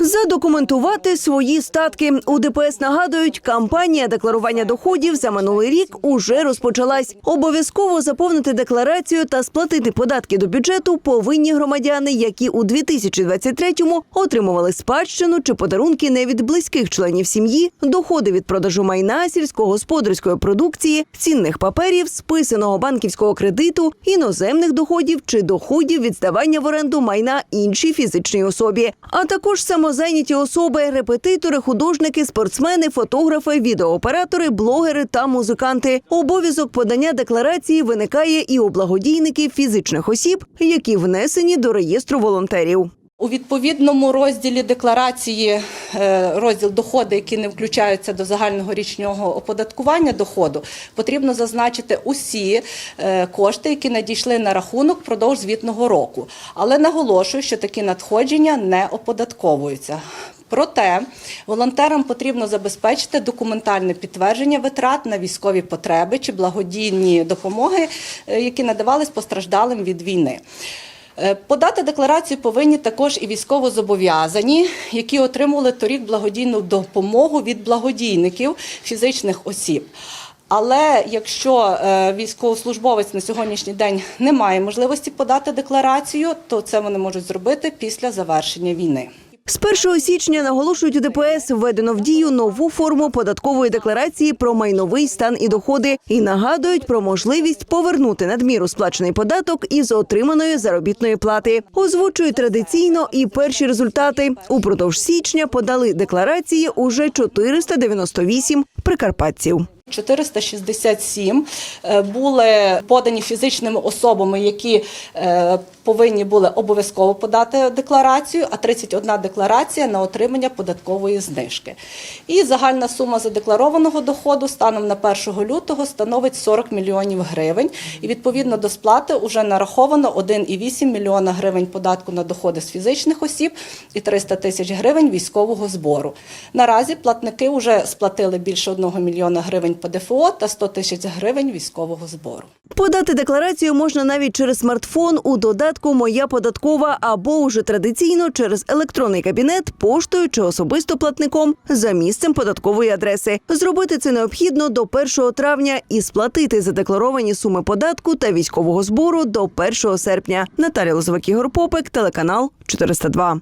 Задокументувати свої статки у ДПС нагадують, кампанія декларування доходів за минулий рік уже розпочалась. Обов'язково заповнити декларацію та сплатити податки до бюджету повинні громадяни, які у 2023-му отримували спадщину чи подарунки не від близьких членів сім'ї, доходи від продажу майна, сільськогосподарської продукції, цінних паперів, списаного банківського кредиту, іноземних доходів чи доходів від здавання в оренду майна іншій фізичній особі, а також самозайняті особи, репетитори, художники, спортсмени, фотографи, відеооператори, блогери та музиканти. Обов'язок подання декларації виникає і у благодійників фізичних осіб, які внесені до реєстру волонтерів. У відповідному розділі декларації е, розділ доходи, які не включаються до загального річного оподаткування доходу, потрібно зазначити усі е, кошти, які надійшли на рахунок впродовж звітного року. Але наголошую, що такі надходження не оподатковуються. Проте волонтерам потрібно забезпечити документальне підтвердження витрат на військові потреби чи благодійні допомоги, е, які надавались постраждалим від війни. Е, Подати декларацію повинні також і військовозобов'язані, які отримували торік благодійну допомогу від благодійників фізичних осіб. Але якщо е, військовослужбовець на сьогоднішній день не має можливості подати декларацію, то це вони можуть зробити після завершення війни. З 1 січня наголошують у ДПС введено в дію нову форму податкової декларації про майновий стан і доходи і нагадують про можливість повернути надміру сплачений податок із отриманої заробітної плати. Озвучують традиційно і перші результати. Упродовж січня подали декларації уже 498 прикарпатців. 467 е, були подані фізичними особами, які е, повинні були обов'язково подати декларацію, а 31 декларація на отримання податкової знижки. І загальна сума задекларованого доходу станом на 1 лютого становить 40 мільйонів гривень. І відповідно до сплати вже нараховано 1,8 мільйона гривень податку на доходи з фізичних осіб і 300 тисяч гривень військового збору. Наразі платники вже сплатили більше 1 мільйона гривень ПДФО та 100 тисяч гривень військового збору. Подати декларацію можна навіть через смартфон у додатку Моя податкова або уже традиційно через електронний кабінет, поштою чи особисто платником за місцем податкової адреси. Зробити це необхідно до 1 травня і сплатити задекларовані суми податку та військового збору до 1 серпня. Наталя Лозовик, Ігор Попик, телеканал 402.